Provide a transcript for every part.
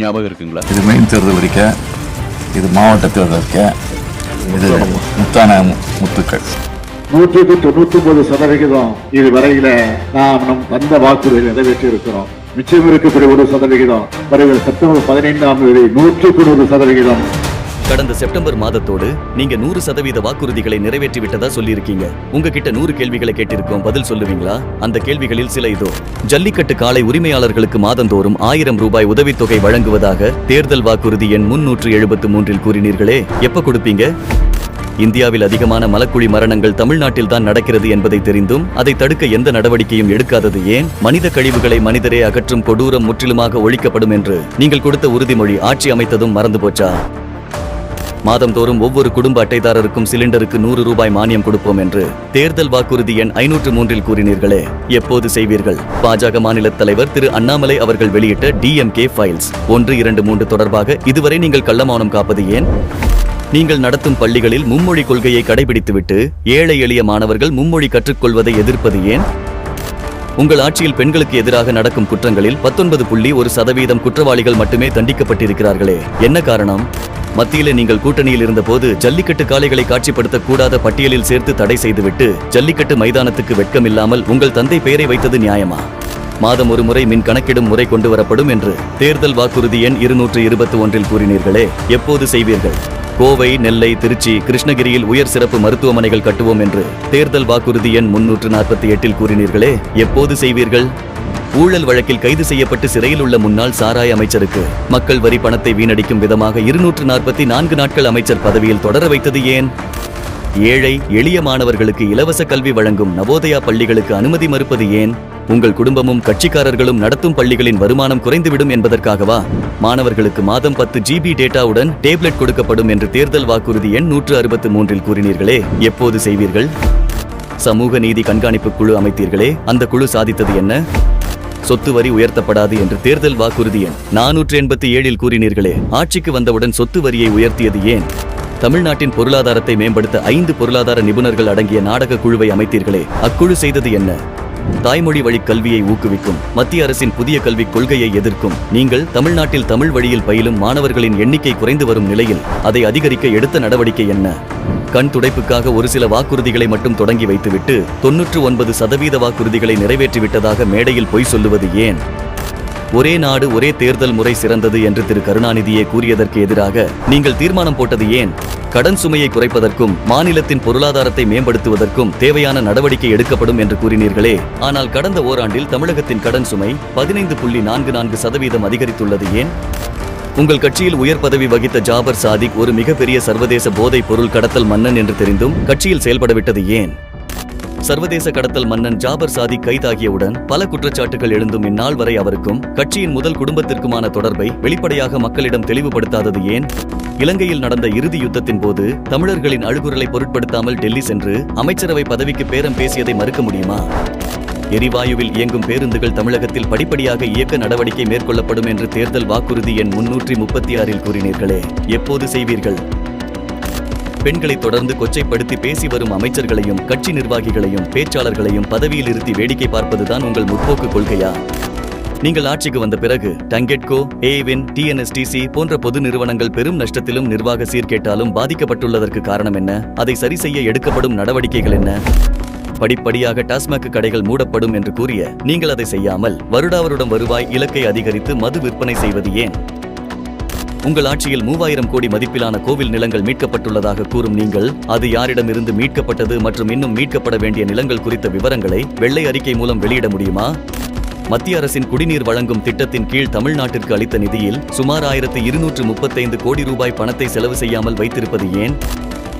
ஞாபகம் இருக்குங்களா? இது மெயின் தேர்தல் அறிக்கை இது மாவட்ட தேர்தல் அறிக்கை இது முத்தான முத்துக்கள். நூற்றுக்கு தொண்ணூத்தி ஒன்பது சதவிகிதம் இது வரையில நாம் நம் தந்த வாக்குறுதியை நிறைவேற்றி இருக்கிறோம் மிச்சம் இருக்கக்கூடிய ஒரு சதவிகிதம். வருகிற செப்டம்பர் பதினைந்தாம் தேதி நூற்றுக்கு நூறு சதவிகிதம். கடந்த செப்டம்பர் மாதத்தோடு நீங்க நூறு சதவீத வாக்குறுதிகளை நிறைவேற்றி விட்டதா சொல்லியிருக்கீங்க. உங்ககிட்ட நூறு கேள்விகளை கேட்டிருக்கோம். பதில் சொல்லுவீங்களா? அந்த கேள்விகளில் சில இதோ. ஜல்லிக்கட்டு காலை உரிமையாளர்களுக்கு மாதந்தோறும் ஆயிரம் ரூபாய் உதவித்தொகை வழங்குவதாக தேர்தல் வாக்குறுதி எண் முன்னூற்று எழுபத்து மூன்றில் கூறினீர்களே. எப்ப கொடுப்பீங்க? இந்தியாவில் அதிகமான மலக்குழி மரணங்கள் தமிழ்நாட்டில் தான் நடக்கிறது என்பதை தெரிந்தும் அதை தடுக்க எந்த நடவடிக்கையும் எடுக்காதது ஏன்? மனித கழிவுகளை மனிதரே அகற்றும் கொடூரம் முற்றிலுமாக ஒழிக்கப்படும் என்று நீங்கள் கொடுத்த உறுதிமொழி ஆட்சி அமைத்ததும் மறந்து போச்சா? மாதந்தோறும் ஒவ்வொரு குடும்ப அட்டைதாரருக்கும் சிலிண்டருக்கு நூறு ரூபாய் மானியம் கொடுப்போம் என்று தேர்தல் வாக்குறுதி எண் ஐநூற்று மூன்றில் கூறினீர்களே எப்போது செய்வீர்கள்? பாஜக மாநில தலைவர் திரு அண்ணாமலை அவர்கள் வெளியிட்ட டிஎம்கே ஃபைல்ஸ் ஒன்று இரண்டு மூன்று தொடர்பாக இதுவரை நீங்கள் கள்ளமௌனம் காப்பது ஏன்? நீங்கள் நடத்தும் பள்ளிகளில் மும்மொழி கொள்கையை கடைபிடித்துவிட்டு ஏழை எளிய மாணவர்கள் மும்மொழி கற்றுக்கொள்வதை எதிர்ப்பது ஏன்? உங்கள் ஆட்சியில் பெண்களுக்கு எதிராக நடக்கும் குற்றங்களில் பத்தொன்பது புள்ளி ஒரு சதவீதம் குற்றவாளிகள் மட்டுமே தண்டிக்கப்பட்டிருக்கிறார்களே என்ன காரணம்? மத்தியில நீங்கள் கூட்டணியில் இருந்தபோது ஜல்லிக்கட்டு காளைகளை காட்சிப்படுத்த கூடாத பட்டியலில் சேர்த்து தடை செய்துவிட்டு ஜல்லிக்கட்டு மைதானத்துக்கு வெட்கமில்லாமல் உங்கள் தந்தை பெயரை வைத்தது நியாயமா? மாதம் ஒரு முறை மின் கணக்கிடும் முறை கொண்டு வரப்படும் என்று தேர்தல் வாக்குறுதி எண் இருநூற்று இருபத்தி ஒன்றில் கூறினீர்களே எப்போது செய்வீர்கள்? கோவை நெல்லை திருச்சி கிருஷ்ணகிரியில் உயர் சிறப்பு மருத்துவமனைகள் கட்டுவோம் என்று தேர்தல் வாக்குறுதி எண் முன்னூற்று நாற்பத்தி எட்டில் கூறினீர்களே எப்போது செய்வீர்கள்? ஊழல் வழக்கில் கைது செய்யப்பட்டு சிறையில் உள்ள முன்னாள் சாராய அமைச்சருக்கு மக்கள் வரி பணத்தை வீணடிக்கும் விதமாக இருநூற்று நாற்பத்தி நான்கு நாட்கள் அமைச்சர் பதவியில் தொடர வைத்தது ஏன்? ஏழை எளிய மாணவர்களுக்கு இலவச கல்வி வழங்கும் நவோதயா பள்ளிகளுக்கு அனுமதி மறுப்பது ஏன்? உங்கள் குடும்பமும் கட்சிக்காரர்களும் நடத்தும் பள்ளிகளின் வருமானம் குறைந்துவிடும் என்பதற்காகவா? மாணவர்களுக்கு மாதம் பத்து ஜிபி டேட்டாவுடன் டேப்லெட் கொடுக்கப்படும் என்று தேர்தல் வாக்குறுதி எண் நூற்று அறுபத்து மூன்றில் கூறினீர்களே எப்போது செய்வீர்கள்? சமூக நீதி கண்காணிப்பு குழு அமைத்தீர்களே அந்த குழு சாதித்தது என்ன? சொத்து வரி உயர்த்தப்படாது என்று தேர்தல் வாக்குறுதி எண் நானூற்று எண்பத்தி ஏழில் கூறினீர்களே ஆட்சிக்கு வந்தவுடன் சொத்து வரியை உயர்த்தியது ஏன்? தமிழ்நாட்டின் பொருளாதாரத்தை மேம்படுத்த ஐந்து பொருளாதார நிபுணர்கள் அடங்கிய நாடக குழுவை அமைத்தீர்களே. அக்குழு செய்தது என்ன? தாய்மொழி வழி கல்வியை ஊக்குவிக்கும் மத்திய அரசின் புதிய கல்விக் கொள்கையை எதிர்க்கும் நீங்கள் தமிழ்நாட்டில் தமிழ் வழியில் பயிலும் மாணவர்களின் எண்ணிக்கை குறைந்து வரும் நிலையில் அதை அதிகரிக்க எடுத்த நடவடிக்கை என்ன? கண் துடைப்புக்காக ஒரு சில வாக்குறுதிகளை மட்டும் தொடங்கி வைத்துவிட்டு தொன்னூற்று ஒன்பது சதவீத வாக்குறுதிகளை நிறைவேற்றிவிட்டதாக மேடையில் பொய் சொல்லுவது ஏன்? ஒரே நாடு ஒரே தேர்தல் முறை சிறந்தது என்று திரு கருணாநிதியே கூறியதற்கு எதிராக நீங்கள் தீர்மானம் போட்டது ஏன்? கடன் சுமையை குறைப்பதற்கும் மாநிலத்தின் பொருளாதாரத்தை மேம்படுத்துவதற்கும் தேவையான நடவடிக்கை எடுக்கப்படும் என்று கூறினீர்களே. ஆனால் கடந்த ஓராண்டில் தமிழகத்தின் கடன் சுமை பதினைந்து புள்ளி நான்கு நான்கு சதவீதம் அதிகரித்துள்ளது ஏன்? உங்கள் கட்சியில் உயர் பதவி வகித்த ஜாபர் சாதிக் ஒரு மிகப்பெரிய சர்வதேச போதைப் பொருள் கடத்தல் மன்னன் என்று தெரிந்தும் கட்சியில் செயல்படவிட்டது ஏன்? சர்வதேச கடத்தல் மன்னன் ஜாபர் சாதிக் கைதாகியவுடன் பல குற்றச்சாட்டுகள் எழுந்தும் இந்நாள் வரை அவருக்கும் கட்சியின் முதல் குடும்பத்திற்குமான தொடர்பை வெளிப்படையாக மக்களிடம் தெளிவுபடுத்தாதது ஏன்? இலங்கையில் நடந்த இறுதி யுத்தத்தின் போது தமிழர்களின் அழுகுரலை பொருட்படுத்தாமல் டெல்லி சென்று அமைச்சரவை பதவிக்கு பேரம் பேசியதை மறுக்க முடியுமா? எரிவாயுவில் இயங்கும் பேருந்துகள் தமிழகத்தில் படிப்படியாக இயக்க நடவடிக்கை மேற்கொள்ளப்படும் என்று தேர்தல் வாக்குறுதி எண் முன்னூற்றி முப்பத்தி ஆறில் கூறினீர்களே. எப்போது செய்வீர்கள்? பெண்களை தொடர்ந்து கொச்சைப்படுத்தி பேசி வரும் அமைச்சர்களையும் கட்சி நிர்வாகிகளையும் பேச்சாளர்களையும் பதவியில் இருத்தி வேடிக்கை பார்ப்பதுதான் உங்கள் முற்போக்கு கொள்கையா? நீங்கள் ஆட்சிக்கு வந்த பிறகு டங்கெட்கோ ஏவின் டிஎன்எஸ்டிசி போன்ற பொது நிறுவனங்கள் பெரும் நஷ்டத்திலும் நிர்வாக சீர்கேட்டாலும் பாதிக்கப்பட்டுள்ளதற்கு காரணம் என்ன? அதை சரி செய்ய எடுக்கப்படும் நடவடிக்கைகள் என்ன? படிப்படியாக டாஸ்மாக் கடைகள் மூடப்படும் என்று கூறிய நீங்கள் அதை செய்யாமல் வருடாவருடம் வருவாய் இலக்கை அதிகரித்து மது விற்பனை செய்வது ஏன்? உங்கள் ஆட்சியில் மூவாயிரம் கோடி மதிப்பிலான கோவில் நிலங்கள் மீட்கப்பட்டுள்ளதாக கூறும் நீங்கள் அது யாரிடமிருந்து மீட்கப்பட்டது மற்றும் இன்னும் மீட்கப்பட வேண்டிய நிலங்கள் குறித்த விவரங்களை வெள்ளை அறிக்கை மூலம் வெளியிட முடியுமா? மத்திய அரசின் குடிநீர் வழங்கும் திட்டத்தின் கீழ் தமிழ்நாட்டிற்கு அளித்த நிதியில் சுமார் ஆயிரத்து இருநூற்று முப்பத்தைந்து கோடி ரூபாய் பணத்தை செலவு செய்யாமல் வைத்திருப்பது ஏன்?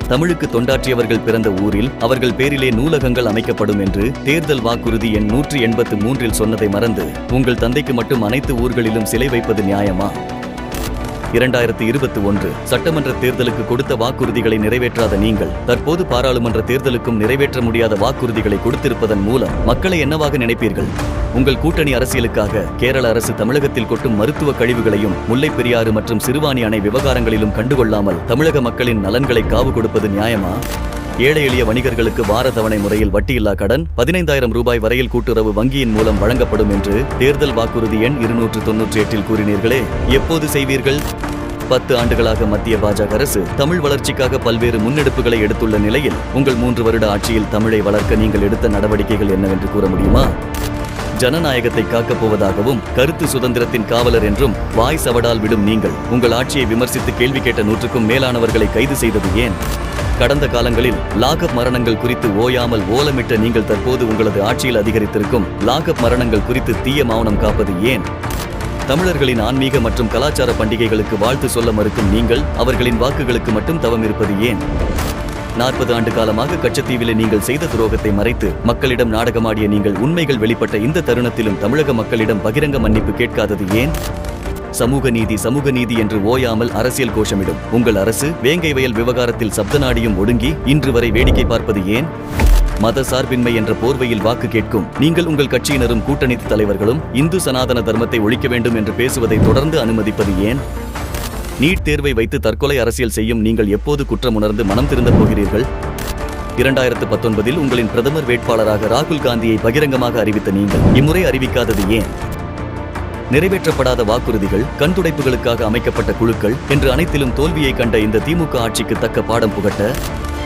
தமிழுக்கு தொண்டாற்றியவர்கள் பிறந்த ஊரில் அவர்கள் பேரிலே நூலகங்கள் அமைக்கப்படும் என்று தேர்தல் வாக்குறுதி எண் நூற்றி எண்பத்து மூன்றில் சொன்னதை மறந்து உங்கள் தந்தைக்கு மட்டும் அனைத்து ஊர்களிலும் சிலை வைப்பது நியாயமா? இரண்டாயிரத்தி இருபத்தி ஒன்று சட்டமன்ற தேர்தலுக்கு கொடுத்த வாக்குறுதிகளை நிறைவேற்றாத நீங்கள் தற்போது பாராளுமன்ற தேர்தலுக்கும் நிறைவேற்ற முடியாத வாக்குறுதிகளை கொடுத்திருப்பதன் மூலம் மக்களை என்னவாக நினைப்பீர்கள்? உங்கள் கூட்டணி அரசியலுக்காக கேரள அரசு தமிழகத்தில் கொட்டும் மருத்துவ கழிவுகளையும் முல்லைப் பெரியாறு மற்றும் சிறுவாணி அணை விவகாரங்களிலும் கண்டுகொள்ளாமல் தமிழக மக்களின் நலன்களை காவு கொடுப்பது நியாயமா? ஏழை எளிய வணிகர்களுக்கு வார தவணை முறையில் வட்டியில்லா கடன் பதினைந்தாயிரம் ரூபாய் வரையில் கூட்டுறவு வங்கியின் மூலம் வழங்கப்படும் என்று தேர்தல் வாக்குறுதி எண் இருநூற்று தொன்னூற்றி எட்டில் கூறினீர்களே. எப்போது செய்வீர்கள்? பத்து ஆண்டுகளாக மத்திய பாஜக அரசு தமிழ் வளர்ச்சிக்காக பல்வேறு முன்னெடுப்புகளை எடுத்துள்ள நிலையில் உங்கள் மூன்று வருட ஆட்சியில் தமிழை வளர்க்க நீங்கள் எடுத்த நடவடிக்கைகள் என்னவென்று கூற முடியுமா? ஜனநாயகத்தை காக்கப் போவதாகவும் கருத்து சுதந்திரத்தின் காவலர் என்றும் வாய் சவடால் விடும் நீங்கள் உங்கள் ஆட்சியை விமர்சித்து கேள்வி கேட்ட நூற்றுக்கும் மேலானவர்களை கைது செய்தது ஏன்? கடந்த காலங்களில் லாகப் மரணங்கள் குறித்து ஓயாமல் ஓலமிட்ட நீங்கள் தற்போது உங்களது ஆட்சியில் அதிகரித்திருக்கும் லாகப் மரணங்கள் குறித்து தீய மௌனம் காப்பது ஏன்? தமிழர்களின் ஆன்மீக மற்றும் கலாச்சார பண்டிகைகளுக்கு வாழ்த்து சொல்ல மறுக்கும் நீங்கள் அவர்களின் வாக்குகளுக்கு மட்டும் தவம் இருப்பது ஏன்? நாற்பது ஆண்டு காலமாக கச்சத்தீவிலே நீங்கள் செய்த துரோகத்தை மறைத்து மக்களிடம் நாடகமாடிய நீங்கள் உண்மைகள் வெளிப்பட்ட இந்த தருணத்திலும் தமிழக மக்களிடம் பகிரங்க மன்னிப்பு கேட்காதது ஏன்? சமூக நீதி சமூக நீதி என்று ஓயாமல் அரசியல் கோஷமிடும். உங்கள் அரசு வேங்கை வயல் விவகாரத்தில் சப்தநாடியும் ஒடுங்கி இன்று வரை வேடிக்கை பார்ப்பது ஏன்? மத சார்பின்மை என்ற போர்வையில் வாக்கு கேட்கும். நீங்கள் உங்கள் கட்சியினரும் கூட்டணி தலைவர்களும் இந்து சனாதன தர்மத்தை ஒழிக்க வேண்டும் என்று பேசுவதை தொடர்ந்து அனுமதிப்பது ஏன்? நீட் தேர்வை வைத்து தற்கொலை அரசியல் செய்யும் நீங்கள் எப்போது குற்றம் உணர்ந்து மனம் திருந்த போகிறீர்கள்? இரண்டாயிரத்து பத்தொன்பதில் உங்களின் பிரதமர் வேட்பாளராக ராகுல் காந்தியை பகிரங்கமாக அறிவித்த நீங்கள். இம்முறை அறிவிக்காதது ஏன்? நிறைவேற்றப்படாத வாக்குறுதிகள் கண்துடைப்புகளுக்காக அமைக்கப்பட்ட குழுக்கள் என்று அனைத்திலும் தோல்வியை கண்ட இந்த திமுக ஆட்சிக்கு தக்க பாடம் புகட்ட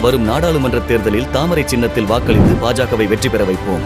வரும் நாடாளுமன்ற தேர்தலில் தாமரை சின்னத்தில் வாக்களித்து பாஜகவை வெற்றி பெற வைப்போம்.